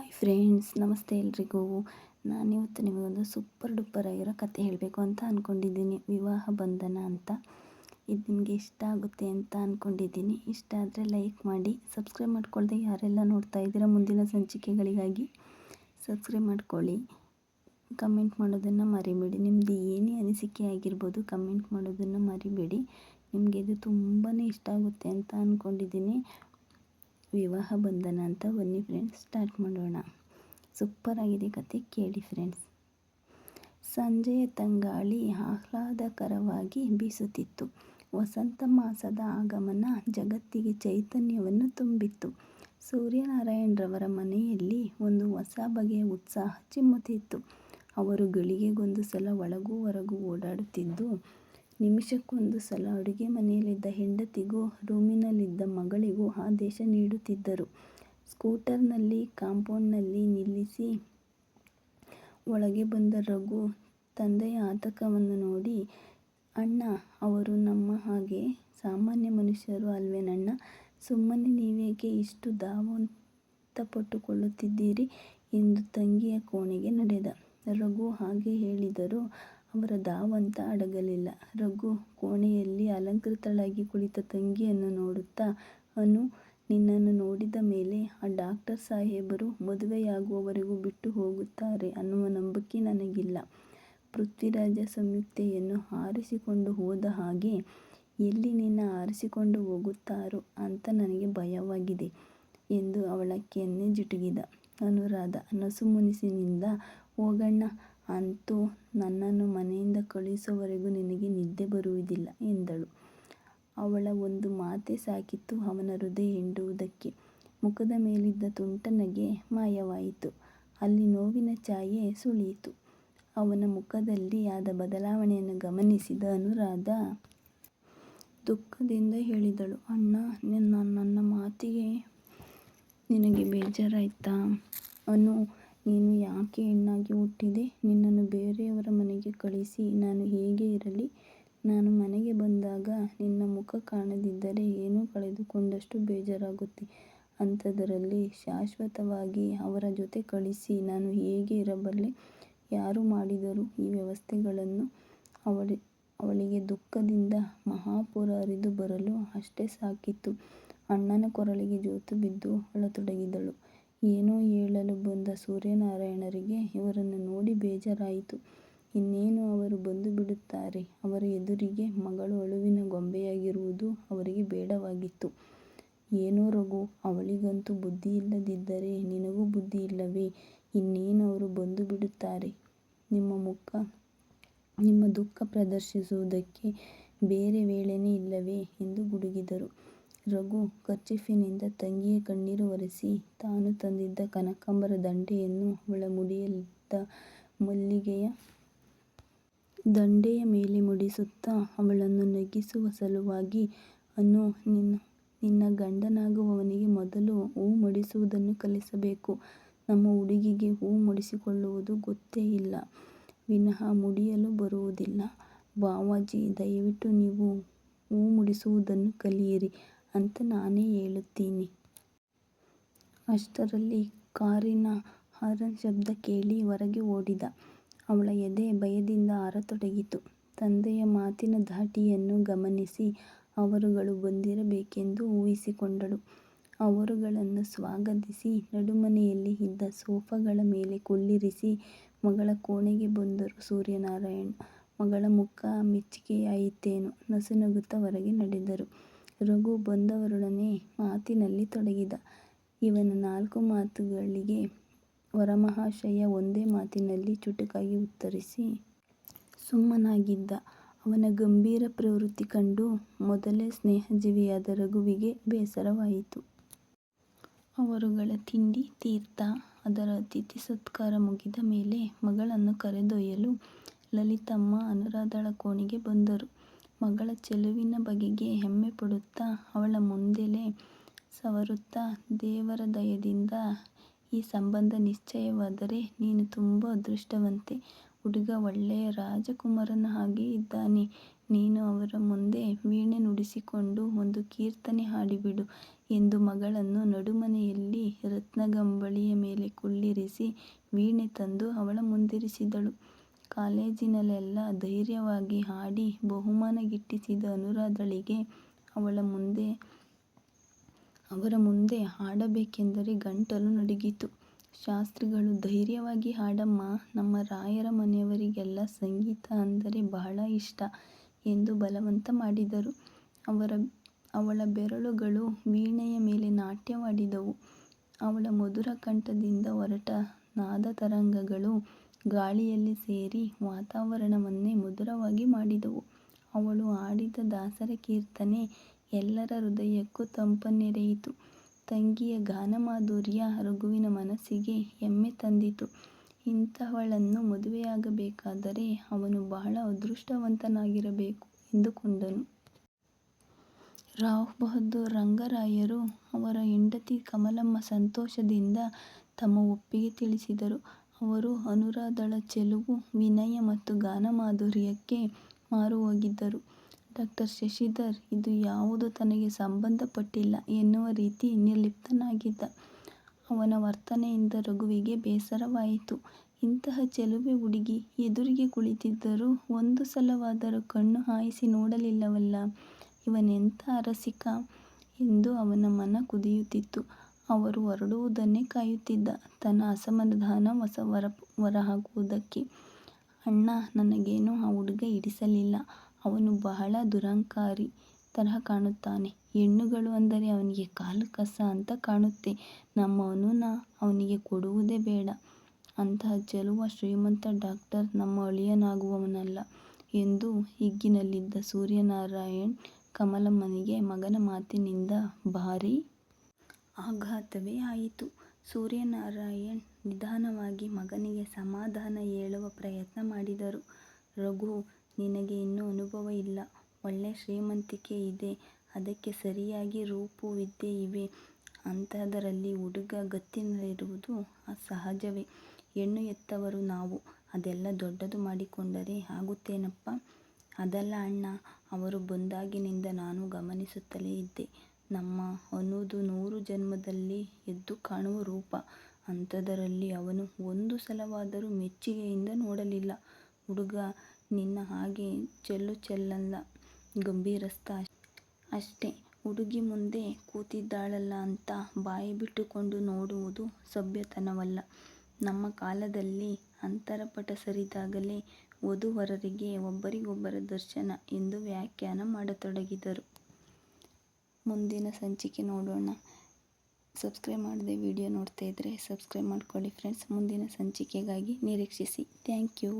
Hi friends, ನಮಸ್ತೆ ಎಲ್ರಿಗೂ. ನಾನಿವತ್ತು ನಿಮಗೊಂದು ಸೂಪರ್ ಡೂಪರ್ ಆಗಿರೋ ಕತೆ ಹೇಳಬೇಕು ಅಂತ ಅಂದ್ಕೊಂಡಿದ್ದೀನಿ ವಿವಾಹ ಬಂಧನ ಅಂತ. ಇದು ನಿಮಗೆ ಇಷ್ಟ ಆಗುತ್ತೆ ಅಂತ ಅಂದ್ಕೊಂಡಿದ್ದೀನಿ ಇಷ್ಟ ಆದರೆ ಲೈಕ್ ಮಾಡಿ ಸಬ್ಸ್ಕ್ರೈಬ್ ಮಾಡ್ಕೊಳ್ದೆ ಯಾರೆಲ್ಲ ನೋಡ್ತಾ ಇದ್ದೀರಾ ಮುಂದಿನ ಸಂಚಿಕೆಗಳಿಗಾಗಿ ಸಬ್ಸ್ಕ್ರೈಬ್ ಮಾಡ್ಕೊಳ್ಳಿ. ಕಮೆಂಟ್ ಮಾಡೋದನ್ನು ಮರಿಬೇಡಿ. ನಿಮ್ಮದು ಏನೇ ಅನಿಸಿಕೆ ಆಗಿರ್ಬೋದು ಕಮೆಂಟ್ ಮಾಡೋದನ್ನು ಮರಿಬೇಡಿ. ನಿಮಗೆ ಇದು ತುಂಬಾ ಇಷ್ಟ ಆಗುತ್ತೆ ಅಂತ ಅಂದ್ಕೊಂಡಿದ್ದೀನಿ ವಿವಾಹ ಬಂಧನ ಅಂತ ಬನ್ನಿ ಫ್ರೆಂಡ್ಸ್ ಸ್ಟಾರ್ಟ್ ಮಾಡೋಣ. ಸೂಪರ್ ಆಗಿದೆ ಕತೆ ಕೇಳಿ ಫ್ರೆಂಡ್ಸ್ ಸಂಜೆಯ ತಂಗಾಳಿ ಆಹ್ಲಾದಕರವಾಗಿ ಬೀಸುತ್ತಿತ್ತು. ವಸಂತ ಮಾಸದ ಆಗಮನ ಜಗತ್ತಿಗೆ ಚೈತನ್ಯವನ್ನು ತುಂಬಿತ್ತು. ಸೂರ್ಯನಾರಾಯಣರವರ ಮನೆಯಲ್ಲಿ ಒಂದು ಹೊಸ ಬಗೆಯ ಉತ್ಸಾಹ ಚಿಮ್ಮುತ್ತಿತ್ತು. ಅವರು ಗಳಿಗೆಗೊಂದು ಸಲ ಒಳಗೂ ಹೊರಗೂ ಓಡಾಡುತ್ತಿದ್ದು ನಿಮಿಷಕ್ಕೊಂದು ಸಲ ಅಡುಗೆ ಮನೆಯಲ್ಲಿದ್ದ ಹೆಂಡತಿಗೂ ರೂಮಿನಲ್ಲಿದ್ದ ಮಗಳಿಗೂ ಆದೇಶ ನೀಡುತ್ತಿದ್ದರು. ಸ್ಕೂಟರ್ನಲ್ಲಿ ಕಾಂಪೌಂಡ್ನಲ್ಲಿ ನಿಲ್ಲಿಸಿ ಒಳಗೆ ಬಂದ ರಘು ತಂದೆಯ ಆತಂಕವನ್ನು ನೋಡಿ, ಅಣ್ಣ, ಅವರು ನಮ್ಮ ಹಾಗೆ ಸಾಮಾನ್ಯ ಮನುಷ್ಯರು ಅಲ್ವೇನಣ್ಣ, ಸುಮ್ಮನೆ ನೀವೇಕೆ ಇಷ್ಟು ಧಾವಂತಪಟ್ಟುಕೊಳ್ಳುತ್ತಿದ್ದೀರಿ ಎಂದು ತಂಗಿಯ ಕೋಣೆಗೆ ನಡೆದ. ರಘು ಹಾಗೆ ಹೇಳಿದರೂ ಅವರ ಧಾವಂತ ಅಡಗಲಿಲ್ಲ. ರಘು ಕೋಣೆಯಲ್ಲಿ ಅಲಂಕೃತಳಾಗಿ ಕುಳಿತ ತಂಗಿಯನ್ನು ನೋಡುತ್ತಾ, ಅನು, ನಿನ್ನನ್ನು ನೋಡಿದ ಮೇಲೆ ಆ ಡಾಕ್ಟರ್ ಸಾಹೇಬರು ಮದುವೆಯಾಗುವವರೆಗೂ ಬಿಟ್ಟು ಹೋಗುತ್ತಾರೆ ಅನ್ನುವ ನಂಬಿಕೆ ನನಗಿಲ್ಲ. ಪೃಥ್ವಿರಾಜ ಸಂಯುಕ್ತೆಯನ್ನು ಆರಿಸಿಕೊಂಡು ಹೋದ ಹಾಗೆ ಎಲ್ಲಿ ನಿನ್ನ ಆರಿಸಿಕೊಂಡು ಹೋಗುತ್ತಾರೋ ಅಂತ ನನಗೆ ಭಯವಾಗಿದೆ ಎಂದು ಅವಳ ಜಿಟುಕಿದ. ಅನುರಾಧ ನಸುಮುನಿಸಿನಿಂದ ಹೋಗಣ್ಣ, ಅಂತೂ ನನ್ನನ್ನು ಮನೆಯಿಂದ ಕಳುಹಿಸುವವರೆಗೂ ನಿನಗೆ ನಿದ್ದೆ ಬರುವುದಿಲ್ಲ ಎಂದಳು. ಅವಳ ಒಂದು ಮಾತೇ ಸಾಕಿತ್ತು ಅವನ ಹೃದಯ ಹಿಂಡುವುದಕ್ಕೆ. ಮುಖದ ಮೇಲಿದ್ದ ತುಂಟನಗೆ ಮಾಯವಾಯಿತು. ಅಲ್ಲಿ ನೋವಿನ ಛಾಯೆ ಸುಳಿಯಿತು. ಅವನ ಮುಖದಲ್ಲಿ ಆದ ಬದಲಾವಣೆಯನ್ನು ಗಮನಿಸಿದ ಅನುರಾಧ ದುಃಖದಿಂದ ಹೇಳಿದಳು, ಅಣ್ಣ, ನನ್ನ ಮಾತಿಗೆ ನಿನಗೆ ಬೇಜಾರಾಯ್ತಾ? ಅನು, ನೀನು ಯಾಕೆ ಹೆಣ್ಣಾಗಿ ಹುಟ್ಟಿದೆ? ನಿನ್ನನ್ನು ಬೇರೆಯವರ ಮನೆಗೆ ಕಳಿಸಿ, ನಾನು ಹೇಗೆ ಇರಲಿ? ನಾನು ಮನೆಗೆ ಬಂದಾಗ ನಿನ್ನ ಮುಖ ಕಾಣದಿದ್ದರೆ ಏನೋ ಕಳೆದುಕೊಂಡಷ್ಟು ಬೇಜಾರಾಗುತ್ತೆ. ಅಂಥದರಲ್ಲಿ ಶಾಶ್ವತವಾಗಿ ಅವರ ಜೊತೆ ಕಳಿಸಿ, ನಾನು ಹೇಗೆ ಇರಬಲ್ಲೆ? ಯಾರು ಮಾಡಿದರು ಈ ವ್ಯವಸ್ಥೆಗಳನ್ನು? ಅವಳಿಗೆ ದುಃಖದಿಂದ ಮಹಾಪೂರ ಹರಿದು ಬರಲು ಅಷ್ಟೇ ಸಾಕಿತ್ತು. ಅಣ್ಣನ ಕೊರಳಿಗೆ ಜೋತುಬಿದ್ದು ಅಳತೊಡಗಿದಳು. ಏನೋ ಹೇಳಲು ಬಂದ ಸೂರ್ಯನಾರಾಯಣರಿಗೆ ಇವರನ್ನು ನೋಡಿ ಬೇಜಾರಾಯಿತು. ಇನ್ನೇನು ಅವರು ಬಂದು ಬಿಡುತ್ತಾರೆ ಅವರ ಎದುರಿಗೆ ಮಗಳು ಅಳುವಿನ ಗೊಂಬೆಯಾಗಿರುವುದು ಅವರಿಗೆ ಬೇಡವಾಗಿತ್ತು. ಏನೋ ರಘು, ಅವಳಿಗಂತೂ ಬುದ್ಧಿ ಇಲ್ಲದಿದ್ದರೆ ನಿನಗೂ ಬುದ್ಧಿ ಇಲ್ಲವೇ? ಇನ್ನೇನು ಅವರು ಬಂದು ಬಂದುಬಿಡುತ್ತಾರೆ. ನಿಮ್ಮ ದುಃಖ ಪ್ರದರ್ಶಿಸುವುದಕ್ಕೆ ಬೇರೆ ವೇಳೆನೇ ಇಲ್ಲವೇ ಎಂದು ಗುಡುಗಿದರು. ರಘು ಕರ್ಚೀಫಿನಿಂದ ತಂಗಿಯ ಕಣ್ಣೀರು ಒರೆಸಿ, ತಾನು ತಂದಿದ್ದ ಕನಕಾಂಬರ ದಂಡೆಯನ್ನು ಅವಳ ಮುಡಿಯಲ್ಲಿದ್ದ ಮಲ್ಲಿಗೆಯ ದಂಡೆಯ ಮೇಲೆ ಮುಡಿಸುತ್ತಾ ಅವಳನ್ನು ನಗಿಸುವ ಸಲುವಾಗಿ, ಅನು, ನಿನ್ನ ಗಂಡನಾಗುವವನಿಗೆ ಮೊದಲು ಹೂ ಮುಡಿಸುವುದನ್ನು ಕಲಿಸಬೇಕು. ನಮ್ಮ ಹುಡುಗಿಗೆ ಹೂ ಮುಡಿಸಿಕೊಳ್ಳುವುದು ಗೊತ್ತೇ ಇಲ್ಲ. ವಿನಃ ಮುಡಿಯಲು ಬರುವುದಿಲ್ಲ. ಬಾವಾಜಿ, ದಯವಿಟ್ಟು ನೀವು ಹೂ ಮುಡಿಸುವುದನ್ನು ಕಲಿಯಿರಿ ಅಂತ ನಾನೇ ಹೇಳುತ್ತೀನಿ. ಅಷ್ಟರಲ್ಲಿ ಕಾರಿನ ಹಾರನ್ ಶಬ್ದ ಕೇಳಿ ಹೊರಗೆ ಓಡಿದ. ಅವಳ ಎದೆ ಭಯದಿಂದ ಹಾರತೊಡಗಿತು. ತಂದೆಯ ಮಾತಿನ ಧಾಟಿಯನ್ನು ಗಮನಿಸಿ ಅವರುಗಳು ಬಂದಿರಬೇಕೆಂದು ಊಹಿಸಿಕೊಂಡಳು. ಅವರುಗಳನ್ನು ಸ್ವಾಗತಿಸಿ ನಡುಮನೆಯಲ್ಲಿ ಇದ್ದ ಸೋಫಾಗಳ ಮೇಲೆ ಕುಳ್ಳಿರಿಸಿ ಮಗಳ ಕೋಣೆಗೆ ಬಂದರು ಸೂರ್ಯನಾರಾಯಣ. ಮಗಳ ಮುಖ ಮೆಚ್ಚುಗೆಯಾಯಿತೇನು ನಸುನಗುತ್ತಾ ಹೊರಗೆ ನಡೆದರು. ರಘು ಬಂದವರೊಡನೆ ಮಾತಿನಲ್ಲಿ ತೊಡಗಿದ. ಇವನ ನಾಲ್ಕು ಮಾತುಗಳಿಗೆ ವರಮಹಾಶಯ ಒಂದೇ ಮಾತಿನಲ್ಲಿ ಚುಟುಕಾಗಿ ಉತ್ತರಿಸಿ ಸುಮ್ಮನಾಗಿದ್ದ. ಅವನ ಗಂಭೀರ ಪ್ರವೃತ್ತಿ ಕಂಡು ಮೊದಲೇ ಸ್ನೇಹಜೀವಿಯಾದ ರಘುವಿಗೆ ಬೇಸರವಾಯಿತು. ಅವರುಗಳ ತಿಂಡಿ ತೀರ್ಥ, ಅದರ ಅತಿಥಿ ಸತ್ಕಾರ ಮುಗಿದ ಮೇಲೆ ಮಗಳನ್ನು ಕರೆದೊಯ್ಯಲು ಲಲಿತಮ್ಮ ಅನುರಾಧಳ ಕೋಣೆಗೆ ಬಂದರು. ಮಗಳ ಚೆಲುವಿನ ಬಗೆಗೆ ಹೆಮ್ಮೆಪಡುತ್ತಾ ಅವಳ ಮುಂದೆಲೆ ಸವರುತ್ತಾ, ದೇವರ ದಯದಿಂದ ಈ ಸಂಬಂಧ ನಿಶ್ಚಯವಾದರೆ ನೀನು ತುಂಬ ಅದೃಷ್ಟವಂತೆ. ಹುಡುಗ ಒಳ್ಳೆಯ ರಾಜಕುಮಾರನ ಹಾಗೆ ಇದ್ದಾನೆ. ನೀನು ಅವರ ಮುಂದೆ ವೀಣೆ ನುಡಿಸಿಕೊಂಡು ಒಂದು ಕೀರ್ತನೆ ಹಾಡಿಬಿಡು ಎಂದು ಮಗಳನ್ನು ನಡುಮನೆಯಲ್ಲಿ ರತ್ನಗಂಬಳಿಯ ಮೇಲೆ ಕುಳ್ಳಿರಿಸಿ ವೀಣೆ ತಂದು ಅವಳ ಮುಂದಿರಿಸಿದಳು. ಕಾಲೇಜಿನಲ್ಲೆಲ್ಲ ಧೈರ್ಯವಾಗಿ ಹಾಡಿ ಬಹುಮಾನ ಗಿಟ್ಟಿಸಿದ ಅನುರಾಧಳಿಗೆ ಅವರ ಮುಂದೆ ಹಾಡಬೇಕೆಂದರೆ ಗಂಟಲು ನಡುಗಿತು. ಶಾಸ್ತ್ರಿಗಳು ಧೈರ್ಯವಾಗಿ ಹಾಡಮ್ಮ, ನಮ್ಮ ರಾಯರ ಮನೆಯವರಿಗೆಲ್ಲ ಸಂಗೀತ ಅಂದರೆ ಬಹಳ ಇಷ್ಟ ಎಂದು ಬಲವಂತ ಮಾಡಿದರು. ಅವರ ಅವಳ ಬೆರಳುಗಳು ವೀಣೆಯ ಮೇಲೆ ನಾಟ್ಯವಾಡಿದವು. ಅವಳ ಮಧುರ ಕಂಠದಿಂದ ಹೊರಟ ನಾದತರಂಗಗಳು ಗಾಳಿಯಲ್ಲಿ ಸೇರಿ ವಾತಾವರಣವನ್ನೇ ಮಧುರವಾಗಿ ಮಾಡಿದವು. ಅವಳು ಹಾಡಿದ ದಾಸರ ಕೀರ್ತನೆ ಎಲ್ಲರ ಹೃದಯಕ್ಕೂ ತಂಪನ್ನೆರೆಯಿತು. ತಂಗಿಯ ಗಾನಮಾಧುರ್ಯ ರಘುವಿನ ಮನಸ್ಸಿಗೆ ಹೆಮ್ಮೆ ತಂದಿತು. ಇಂತಹವಳನ್ನು ಮದುವೆಯಾಗಬೇಕಾದರೆ ಅವನು ಬಹಳ ಅದೃಷ್ಟವಂತನಾಗಿರಬೇಕು ಎಂದುಕೊಂಡನು. ರಾವ್ ಬಹದ್ದೂರ್ ರಂಗರಾಯರು ಅವರ ಹೆಂಡತಿ ಕಮಲಮ್ಮ ಸಂತೋಷದಿಂದ ತಮ್ಮ ಒಪ್ಪಿಗೆ ತಿಳಿಸಿದರು. ಅವರು ಅನುರಾಧಳ ಚೆಲುವು, ವಿನಯ ಮತ್ತು ಗಾನಮಾಧುರ್ಯಕ್ಕೆ ಮಾರುಹೋಗಿದ್ದರು. ಡಾಕ್ಟರ್ ಶಶಿಧರ್ ಇದು ಯಾವುದೂ ತನಗೆ ಸಂಬಂಧಪಟ್ಟಿಲ್ಲ ಎನ್ನುವ ರೀತಿ ನಿರ್ಲಿಪ್ತನಾಗಿದ್ದ. ಅವನ ವರ್ತನೆಯಿಂದ ರಘುವಿಗೆ ಬೇಸರವಾಯಿತು. ಇಂತಹ ಚೆಲುವೆ ಹುಡುಗಿ ಎದುರಿಗೆ ಕುಳಿತಿದ್ದರೂ ಒಂದು ಸಲವಾದರೂ ಕಣ್ಣು ಹಾಯಿಸಿ ನೋಡಲಿಲ್ಲವಲ್ಲ, ಇವನೆಂಥ ಅರಸಿಕ ಎಂದು ಅವನ ಮನ ಕುದಿಯುತ್ತಿತ್ತು. ಅವರು ಹೊರಡುವುದನ್ನೇ ಕಾಯುತ್ತಿದ್ದ, ತನ್ನ ಅಸಮಾಧಾನ ಹೊರಹಾಕುವುದಕ್ಕೆ. ಅಣ್ಣ ನನಗೇನೋ ಆ ಹುಡುಗ ಹಿಡಿಸಲಿಲ್ಲ. ಅವನು ಬಹಳ ದುರಹಂಕಾರಿ ತರಹ ಕಾಣುತ್ತಾನೆ. ಹೆಣ್ಣುಗಳು ಅಂದರೆ ಅವನಿಗೆ ಕಾಲು ಕಸ ಅಂತ ಕಾಣುತ್ತೆ. ನಮ್ಮವನು ನಾ ಅವನಿಗೆ ಕೊಡುವುದೇ ಬೇಡ. ಅಂತಹ ಚೆಲುವ ಶ್ರೀಮಂತ ಡಾಕ್ಟರ್ ನಮ್ಮ ಅಳಿಯನಾಗುವವನಲ್ಲ ಎಂದು ಹಿಗ್ಗಿನಲ್ಲಿದ್ದ ಸೂರ್ಯನಾರಾಯಣ್ ಕಮಲಮ್ಮನಿಗೆ ಮಗನ ಮಾತಿನಿಂದ ಭಾರೀ ಆಘಾತವೇ ಆಯಿತು. ಸೂರ್ಯನಾರಾಯಣ್ ನಿಧಾನವಾಗಿ ಮಗನಿಗೆ ಸಮಾಧಾನ ಹೇಳುವ ಪ್ರಯತ್ನ ಮಾಡಿದರು. ರಘು, ನಿನಗೆ ಇನ್ನೂ ಅನುಭವ ಇಲ್ಲ. ಒಳ್ಳೆ ಶ್ರೀಮಂತಿಕೆ ಇದೆ. ಅದಕ್ಕೆ ಸರಿಯಾಗಿ ರೂಪು, ವಿದ್ಯೆ ಇವೆ. ಅಂಥದರಲ್ಲಿ ಹುಡುಗ ಗತ್ತಿನಲ್ಲಿರುವುದು ಸಹಜವೇ. ಹೆಣ್ಣು ಎತ್ತವರು ನಾವು. ಅದೆಲ್ಲ ದೊಡ್ಡದು ಮಾಡಿಕೊಂಡರೆ ಆಗುತ್ತೇನಪ್ಪ ಅದಲ್ಲ ಅಣ್ಣ ಅವರು ಬಂದಾಗಿನಿಂದ ನಾನು ಗಮನಿಸುತ್ತಲೇ ಇದ್ದೆ. ನಮ್ಮ ಅನುದು ನೂರು ಜನ್ಮದಲ್ಲಿ ಎದ್ದು ಕಾಣುವ ರೂಪ. ಅಂಥದರಲ್ಲಿ ಅವನು ಒಂದು ಸಲವಾದರೂ ಮೆಚ್ಚುಗೆಯಿಂದ ನೋಡಲಿಲ್ಲ. ಹುಡುಗ ನಿನ್ನ ಹಾಗೆ ಚೆಲ್ಲು-ಚೆಲ್ಲಲ್ಲ, ಗಂಭೀರಸ್ಥ ಅಷ್ಟೇ. ಹುಡುಗಿ ಮುಂದೆ ಕೂತಿದ್ದಾಳಲ್ಲ ಅಂತ ಬಾಯಿ ಬಿಟ್ಟುಕೊಂಡು ನೋಡುವುದು ಸಭ್ಯತನವಲ್ಲ. ನಮ್ಮ ಕಾಲದಲ್ಲಿ ಅಂತರಪಟ ಸರಿದಾಗಲೇ ವಧು-ವರರಿಗೆ ಒಬ್ಬರಿಗೊಬ್ಬರ ದರ್ಶನ ಎಂದು ವ್ಯಾಖ್ಯಾನ ಮಾಡತೊಡಗಿದರು. ಮುಂದಿನ ಸಂಚಿಕೆ ನೋಡೋಣ. ಸಬ್ಸ್ಕ್ರೈಬ್ ಮಾಡದೆ ವಿಡಿಯೋ ನೋಡ್ತಾ ಇದ್ದರೆ ಸಬ್ಸ್ಕ್ರೈಬ್ ಮಾಡ್ಕೊಳ್ಳಿ ಫ್ರೆಂಡ್ಸ್. ಮುಂದಿನ ಸಂಚಿಕೆಗಾಗಿ ನಿರೀಕ್ಷಿಸಿ. Thank you